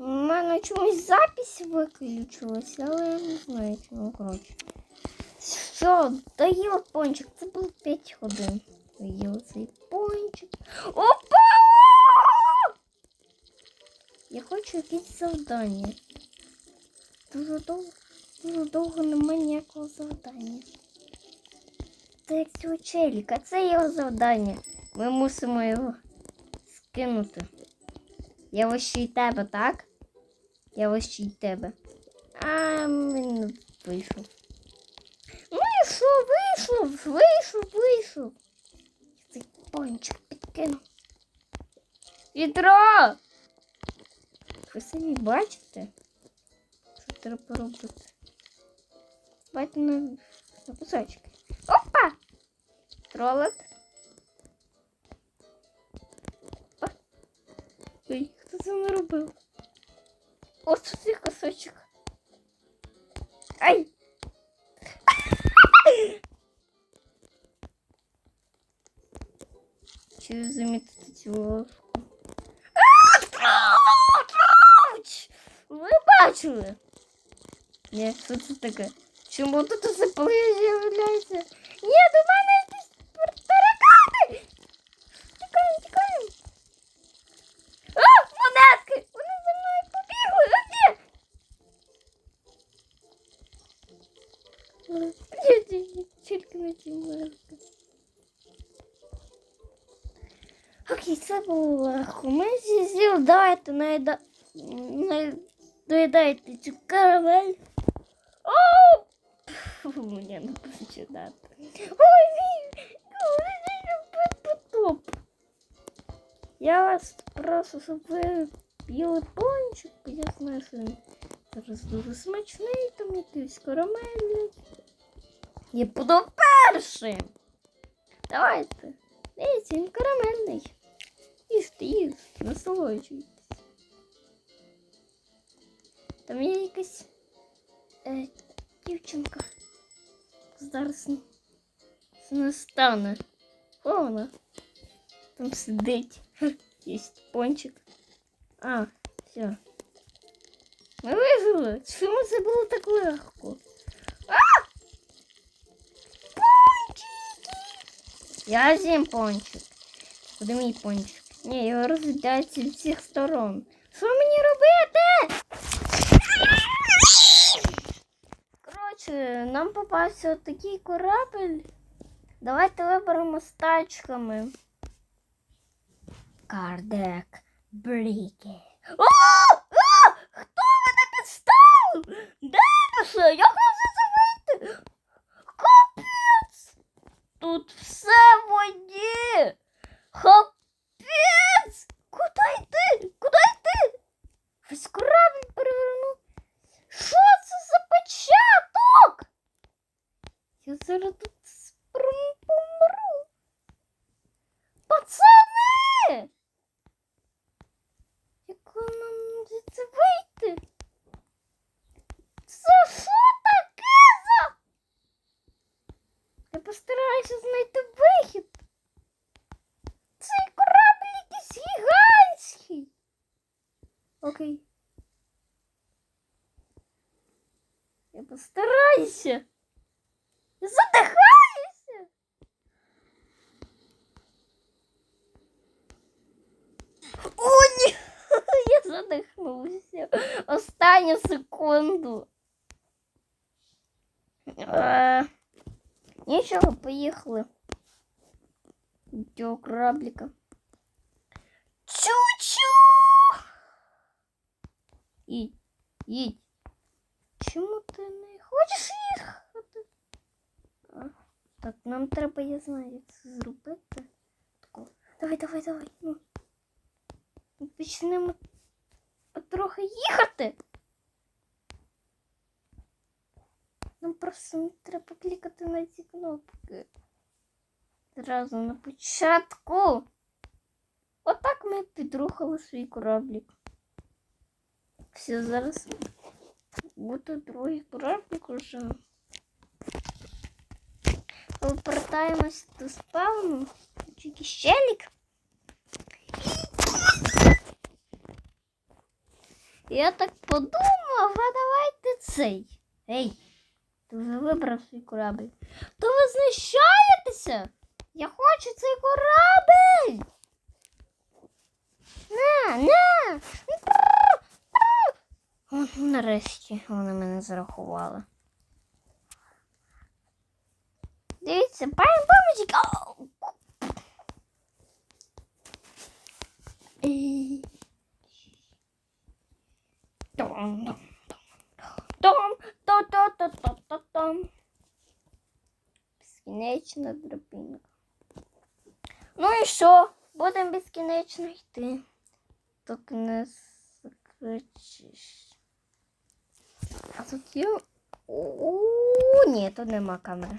У мене чомусь запись виключилася, але я не знаю чому, коротше. Все, доїла пончик. Це було 5 годин. Доїла цей пончик. Опа! Я хочу якесь завдання. Дуже довго, дуже довго немає ніякого завдання. Це як цього челіка, це його завдання. Ми мусимо його скинути. Я вищий тебе, так? Я вищий тебе. А він вийшов. Вийшов, вийшов, вийшов, вийшов. Цей пончик підкинув. Вітро! Ви самі бачите? Що треба робити? Давайте на, на кусочки. Опа! Тролик. Ой, хто це не робив? Ось цей кусочок. Ай! Чи ви замітите цю ложку? Ви бачили? Ні, що це таке? Чому тут усе з'являється? Ні, до мене Це було. Ми зіл давайте наїда... доїдайте цю карамель. О! Мені не починати. Ой, ні! Потоп. Я вас щоб ви їли пончик, я знаю, що він зараз дуже смачний, там якийсь карамель. Я буду першим. Давайте. Дивіться, він карамельний. Їжте, їжте, насолоджуйтесь. Там є якась е, дівчинка. Зараз не, не стане. О, вона. Там сидить. Есть пончик. А, все. Ми вижили. Чому це було так легко? А! Пончики! Я з'їм пончик. Куди пончик? Ні, його розглядають зі всіх сторон. Що мені робити? Коротше, нам попався такий корабель. Давайте виберемо з тачками. Кардек Бріки. О! О! Хто мене підставив? Де ви ще? Я Я задихаюся. О, ні! Я задихнувся. Останню секунду. Е, Нічого, поїхали. До кораблика. Чу-чу! Їдь, їдь. Чому ти не хочеш їхати? Так, нам треба, я знаю, як це зробити. Тако. Давай, давай, давай. Ну. Почнемо потрохи їхати. Нам просто не треба клікати на ці кнопки. Зразу на початку. Отак ми підрухали свій кораблік. Все, зараз буде другий кораблік уже. Повертаємось до спавну. Тільки щелік. Я так подумав, а давайте цей. Ей, ти вже вибрав свій корабль. То ви знущаєтеся? Я хочу цей корабль. На, на. Нарешті вони мене зарахували. Дивіться, бам бомбочик. Том, том, то то то то то. Безкінечна дробинка. Ну і що? Будемо безкінечно йти. Так не закричиш. А тут є. О, ні, тут нема камери.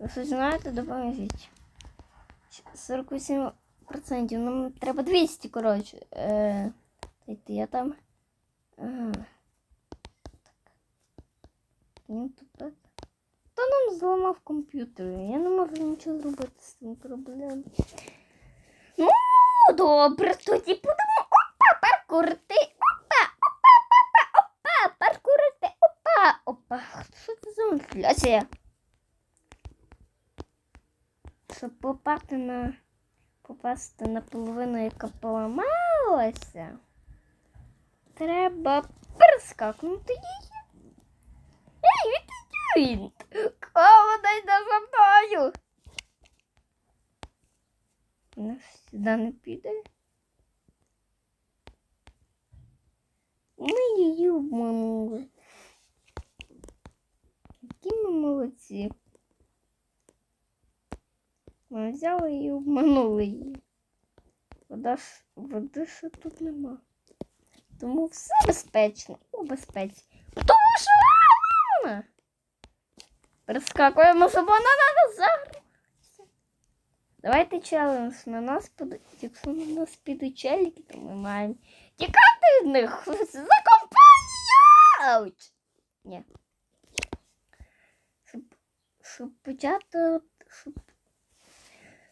ви щось знаєте, допоможіть. 48%. Нам треба 200, коротше. Е, дайте я там. Ага. Так. Він тут так. Хто нам зламав комп'ютер? Я не можу нічого зробити з цим проблемом. Ну, добре, тоді будемо опа, паркурити. Опа, опа, опа, опа, паркурити. Опа, опа. Що це за інфляція? Щоб попасти на попасти на половину, яка поламалася, треба перескакнути її. Ей, відійди! Кого йде за мною? Вона сюди не піде. Ми її обманули. Які ми молодці. Ми взяли і обманули її. Вода ж, води ще тут нема. Тому все безпечно у безпеці. Тому що вона. Перескакуємо, щоб вона на загралася. Давайте челендж на нас підуть. Якщо на нас підуть челіки, то ми маємо тікати від них за компанію. Ні. Щоб, щоб почати, щоб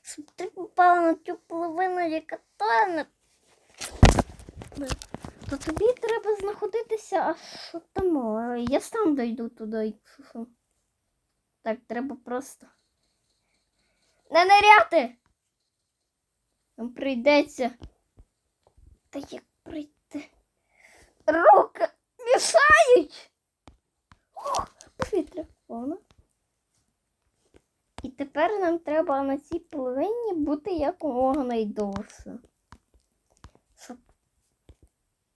щоб ти на цю половину, яка тоне, то тобі треба знаходитися аж там. Я сам дойду туди. Так, треба просто. Не ниряти! Нам прийдеться. Та як прийти? Руки мішають! Ох, повітря повно. І тепер нам треба на цій половині бути якомога найдовше. Щоб,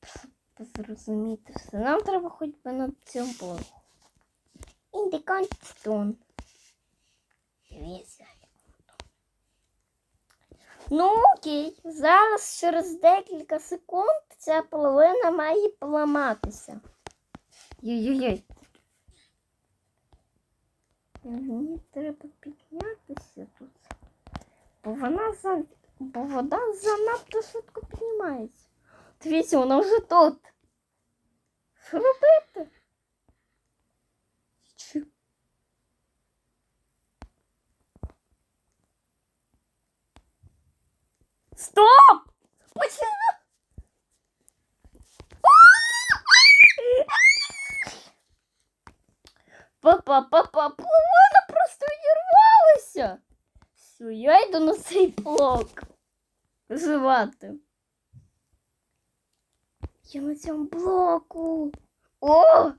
щоб зрозуміти все. Нам треба хоч би на цьому поверху. Індикант Дивіться. Ну окей, зараз через декілька секунд ця половина має поламатися. Йой-йой-йой. Мені треба піднятися тут. Бо вона за... бо вода занадто швидко піднімається. Дивіться, вона вже тут. Що робити? Чи- Стоп! Почему? Папа, папа, Блок. Виживати. Я на цьому блоку. О!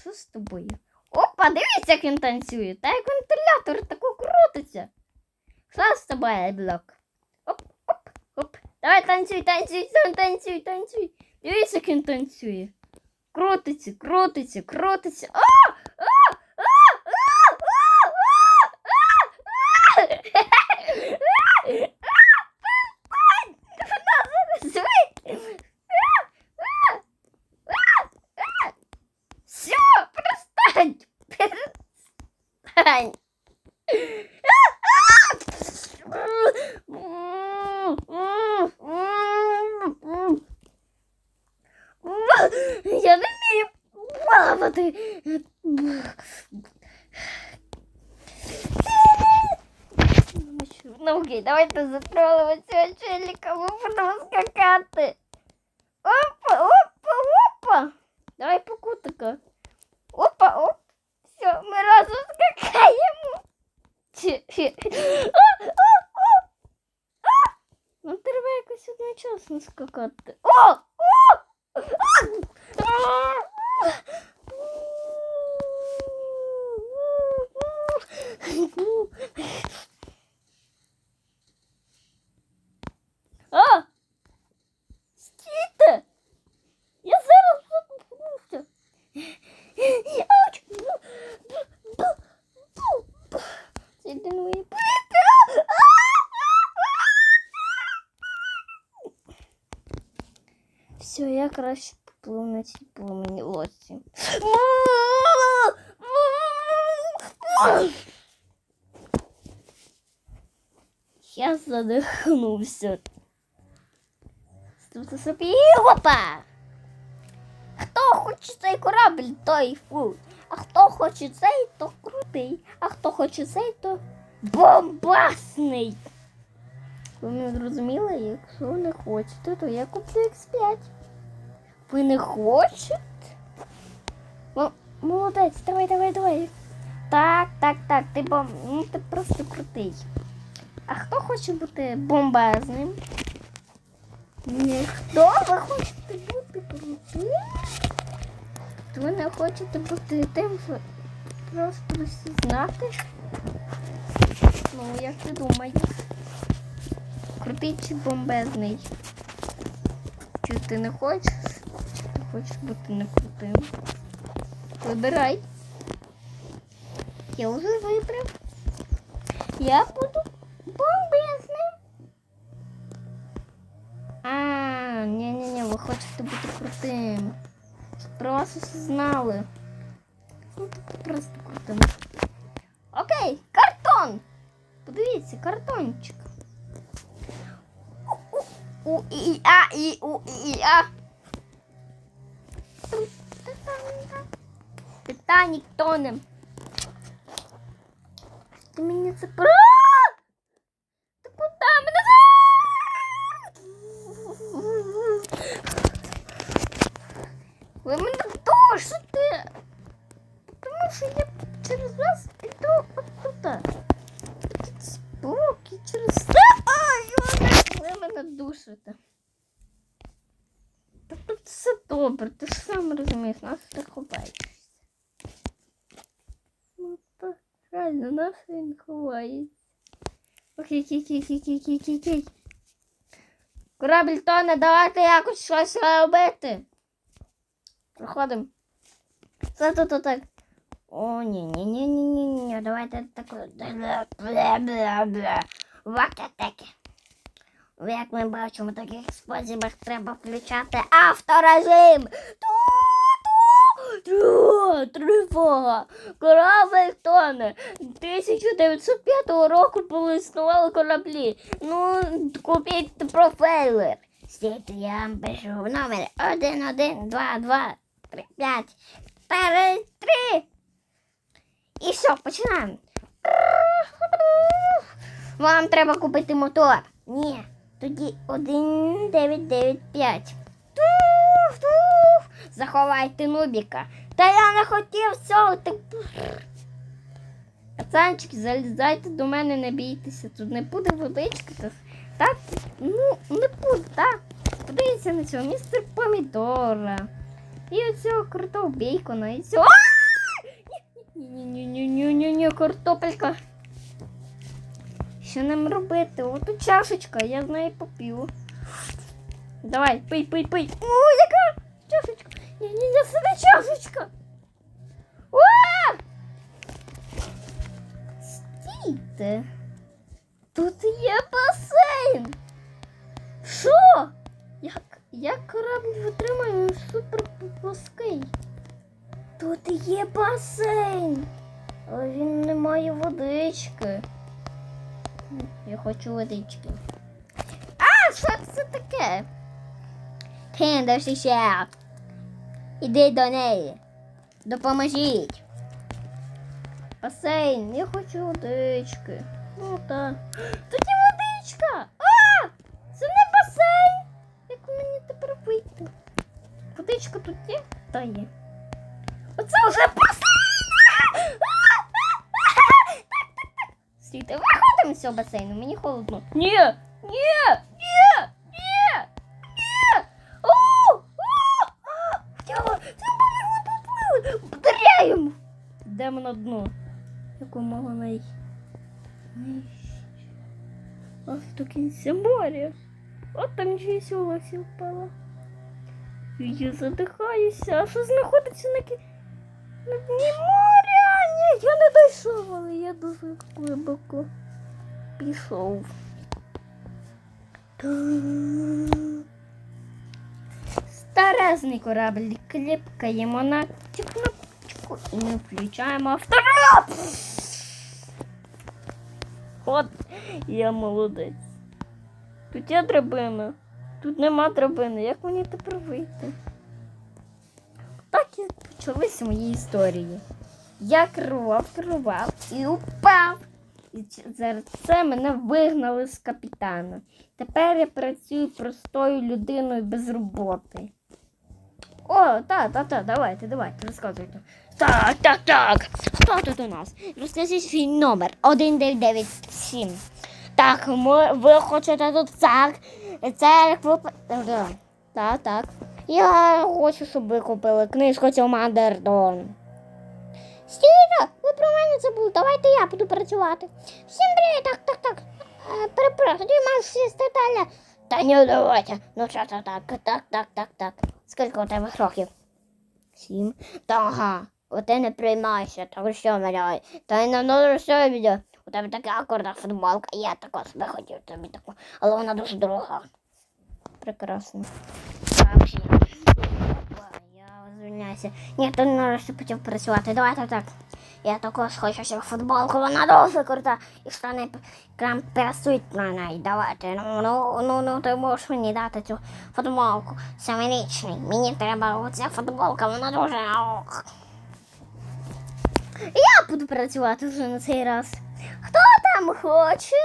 Що з тобою? Опа, дивіться, як він танцює. Та як вентилятор таку крутиться. Що з тобою, блок? Оп, оп, оп. Давай танцюй, танцюй, танцюй, танцюй. Дивіться, як він танцює. Крутиться, крутиться, крутиться. А! А! А! А! А! А! А! Вона зараз вийде. спробувати. Ну окей, давайте затролимо цього челіка, ми будемо скакати. Опа, опа, опа. Давай по кутика. Опа, оп. Все, ми разом скакаємо. Чи- чи- А, а, а, а. Нам треба якось одночасно скакати. О! О! А! А! Стійте! Я зараз запнуся. Ауч! Стійте на мої Все, я краще поплив на цій племені лодці. Я задихнувся. Ставте собі опа! Хто хоче цей корабль, той фу. А хто хоче цей, то крутий. А хто хоче цей, то бомбасний. Ви мене зрозуміли? Якщо не хочете, то я куплю X5. Ви не хочете? Ну, молодець, давай, давай, давай. Так, так, так, ти бом... ну, ти просто крутий. А хто хоче бути бомбезним? Ніхто ви хочете бути крутим? Ви не хочете бути тим, що просто всі знати? Ну, як ти думаєш? Крутий чи бомбезний? Чи ти не хочеш? Чи ти хочеш бути не крутим? Вибирай. Я вже вибрав. Я буду бомбезним. А, ні-ні-ні, ви хочете бути крутим. Щоб Про вас усі знали. Ну, ти просто крутим. Окей, картон! Подивіться, картончик. У і а і у і а. Титанік тоне. Ти мені це про. Ти куди мене? Ви мене душите. Тому що я через вас іду оттуда. Тут спокій через це. Ай, ви мене душите. Добре, ти ж сам розумієш, нас ховаєшся. Ну так, реально, нас він ховається. Окей, окей, окей, окей, окей, окей, окей, окей. Корабль тоне, давайте якось щось робити. Проходимо. Це тут так. О, ні, ні, ні, ні, ні, ні, давайте так. Бля-бля-бля. Вакатеки. Як ми бачимо, таких спосібах треба включати авторежим. Ту-ту-ту, Тривога. Корабль тоне. 1905 року були існували кораблі. Ну, купіть профейлер. Стійте, я вам пишу номер 1, 1, 2, 2, 3, 5, 4, 3. І все, починаємо. Вам треба купити мотор. Ні. Тоді 1995. Тух, тух. Заховайте нубіка. Та я не хотів цього. Так... Пацанчики, залізайте до мене, не бійтеся. Тут не буде водички. та- Так, ну, не буде, так. Подивіться на цього містер помідора. І оцього крутого бейкона, і цього. Ні-ні-ні-ні-ні-ні, картопелька. Що нам робити? От чашечка, я з неї поп'ю. Давай, пий, пий, пий. О, яка чашечка. Ні, ні, це не чашечка. О! Стійте. Тут є басейн. Що? Як, як корабль витримає він супер плоский? Тут є басейн. Але він не має водички. Я хочу водички. А, що це таке? Тендер ще. Іди до неї. Допоможіть. Басейн, я хочу водички. Ну так. Тут є водичка! А! Це не басейн! Як мені тепер вийти? Водичка тут є? Та є. Оце вже басейн! Стійте, виходимо з цього басейну, мені холодно. Ні! Ні! Ні! Ні! Ні! О! О! А! Хотіла! Це ми тут плили! Вдаряємо! Йдемо на дно. Якомога най... найщ- Аж до кінця моря. От там чиїсь волосся впала. Я задихаюся, а що знаходиться на кі... на дні моря? Я не дійшов, але я дуже глибоко пішов. Старезний корабль кліпкаємо на цю кнопочку і не включаємо автомат. От я молодець. Тут є драбина. Тут нема драбини. Як мені тепер вийти? Так і почалися мої історії. Я керував, керував і упав. І через це мене вигнали з капітана. Тепер я працюю простою людиною без роботи. О, та, та, та, давайте, давайте, розказуйте. Так, так, так. Хто тут у нас? Розкажіть свій номер 1997. Так, ми, ви хочете тут так. Церкву. Так, так. Я хочу, щоб ви купили книжку Мандердон. Стіра, ви про мене забули. Давайте я буду працювати. Всім привіт, так, так, так. Е, Перепрошую, ти маєш сісти. Та ні, давайте. Ну що це так, так, так, так, так. Скільки у тебе років? Сім. Та ага. От ти не приймайся, тому що мене. Та й на нове все відео. У тебе така акордна футболка, я також би хотів тобі таку, але вона дуже дорога. Прекрасно. Так, всі. Я звільняюся. Ні, ти нарешті почав працювати. Давай так. Я також хочу себе футболку, вона дуже крута. І штани п- прям працюють на неї. Давайте. Ну, ну, ну, ну, ти можеш мені дати цю футболку. Семирічний. Мені треба оця футболка, вона дуже. ох. Я буду працювати вже на цей раз. Хто там хоче?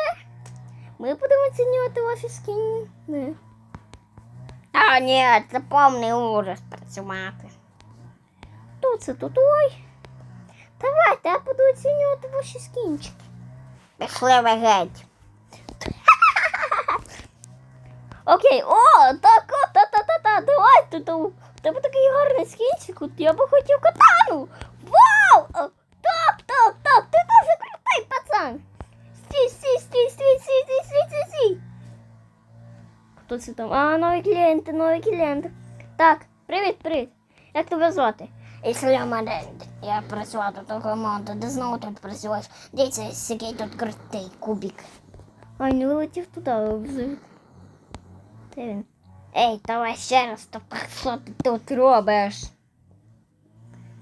Ми будемо оцінювати ваші скіни. А, ні, це повний ужас працювати. Хто це тут? Ой. Давайте, я буду оцінювати ваші скінчики. Пішли ви геть. Окей, о, так, та-та-та-та, давайте то. У тебе такий гарний скінчик, я би хотів катану. Вау! Так, так, так, ти дуже крутий пацан. Стій, стій, стій, стій, стій, стій, стій, стій, стій. Хто це там? А, нові клієнти, нові клієнти. Так, привіт, привіт. Як тебе звати? Ісламадент. Я працював тут команду, де знову тут працюєш. Дивіться, який тут крутий кубик. Ай, не вилетів туди, взагалі. Де він? Ей, давай ще раз, то що ти тут робиш?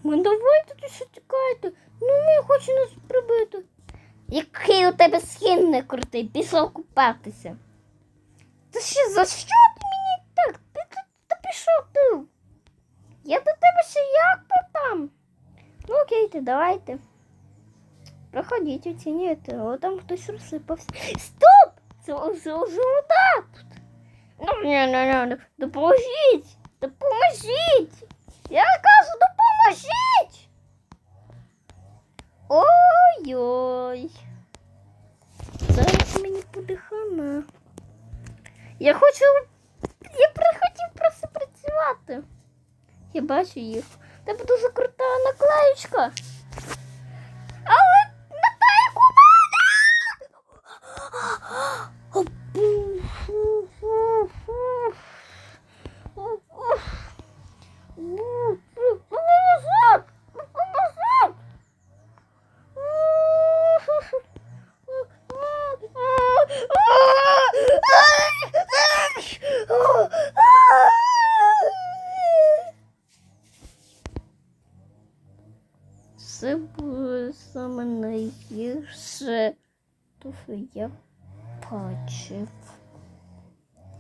Ну давайте ти що тікаєте. Ну не хочу нас прибити. Який у тебе не крутий, пішов купатися. Та ще за що ти мені так? Ти, ти, ти пішов ти. Я до тебе ще як то там. Ну окей, ти давайте. Проходіть, оцінюйте. О, там хтось розсипався. Стоп! Це вода тут. Ну, ні, ні, ні. Допоможіть! Допоможіть! Я кажу, допоможіть! Ой-ой. Зараз мені буде хана. Я хочу. Я прихотів просто працювати. Я бачу їх. Тебе дуже крута наклеючка. Але не та, яку Назад! Назад! Це було саме найгірше, то я бачив.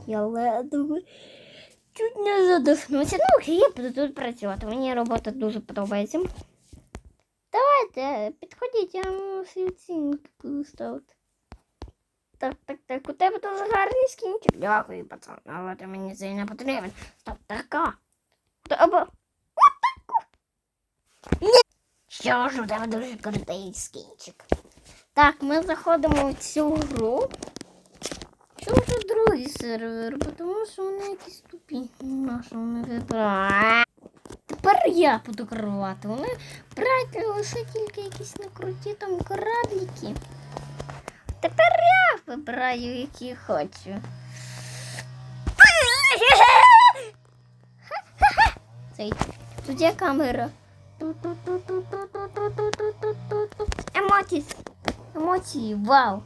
Я ледве чуть не задихнувся. Ну, окей, я буду тут працювати. Мені робота дуже подобається. Давайте, підходіть, я вам свій оцінки буду ставити. Так, так, так, у тебе дуже гарний скінчик. Дякую, пацан, але ти мені це не потрібен. Стоп, така. Або. Ні. Що ж, у тебе дуже крутий скінчик. Так, ми заходимо в цю гру. Що вже другий сервер, тому що вони якісь тупі. На що вони вибирають. Тепер я буду керувати. Вони брати лише тільки якісь некруті там корабліки. Тепер я вибираю, які хочу. Тут є камера. Емоції. Емоції, вау.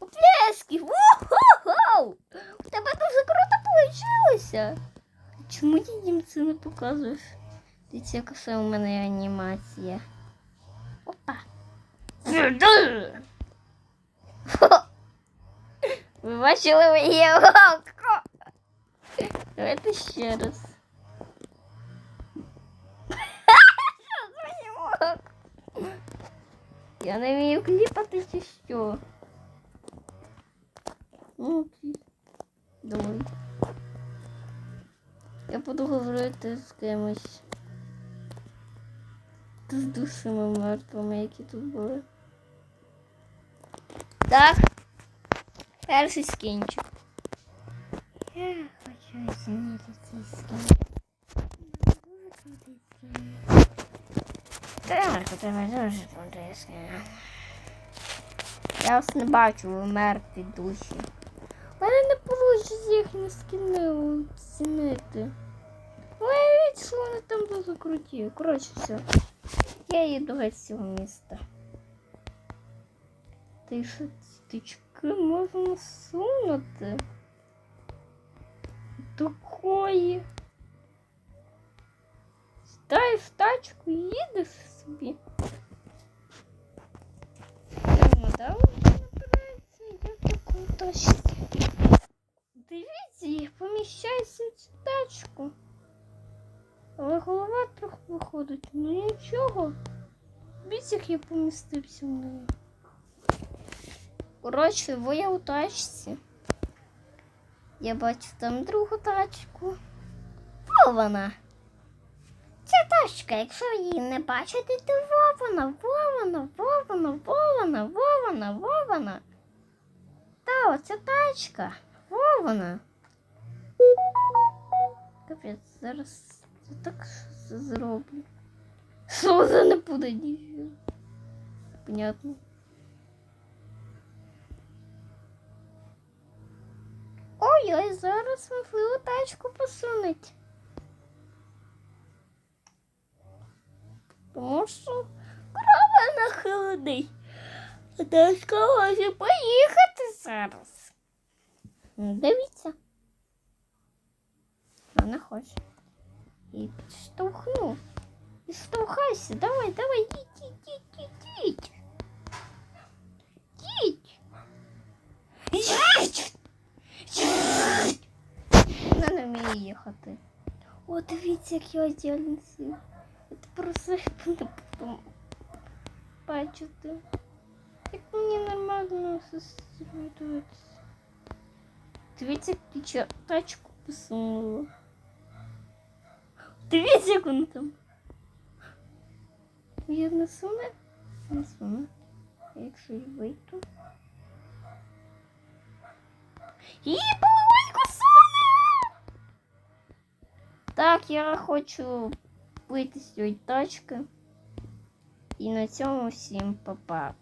Оплески! Вау! У тебе дуже круто вийшло. Чому ти їм це не показуєш? Дивіться, яка це у мене анімація. Опа. Ви бачили моє око? Давайте ще раз. Я не вмію кліпати чи що? Ну, окей. Давай. Я буду говорити з кимось. З душами мертвими, які тут були. Так. Перший скінчик. Я хочу оцінити цей скін. Дуже крутий скін. Тебе дуже крутий. Я вас не бачу, ви мертві душі. Мене не вийде їхні скіни оцінити. Уявіть, що вони там дуже круті. Коротше, все. Я їду геть з цього міста. Ти що стички можна сунути? Такої. В тачку і їдеш собі. Прямо, да, набирається, я в таку тачці. Дивіться, їх поміщається в цю тачку. Але голова трохи виходить. Ну нічого. Дивіться, як я помістився в неї. Коротше, ви я у тачці. Я бачу там другу тачку. О, вона. Ця тачка, якщо її не бачите, то вована, вована, вована, вована, вована, вована. Та, оця тачка. Вована. Капець, зараз я так зроблю. Це не буде ніфіга. Понятно. Ой-ой, зараз можливо тачку посунуть. Тому що корова на холодний. Тачка може поїхати зараз. Ну, Дивіться. Вона хоче. І підштовхну. І штовхайся. Давай, давай, їдь, їдь, їдь, їдь, їдь. Їдь. Їдь. Вона не вміє їхати. О, дивіться, як я одягнувся. Це просто не буду бачити. Як мені нормально зустрітуватися. Дивіться, як ключа тачку посунула. Дивіться, як воно там. Я не суне? Не суне. А Якщо я вийду. Її полегонько суне! Так, я хочу вийти точка. І на цьому всім па-па.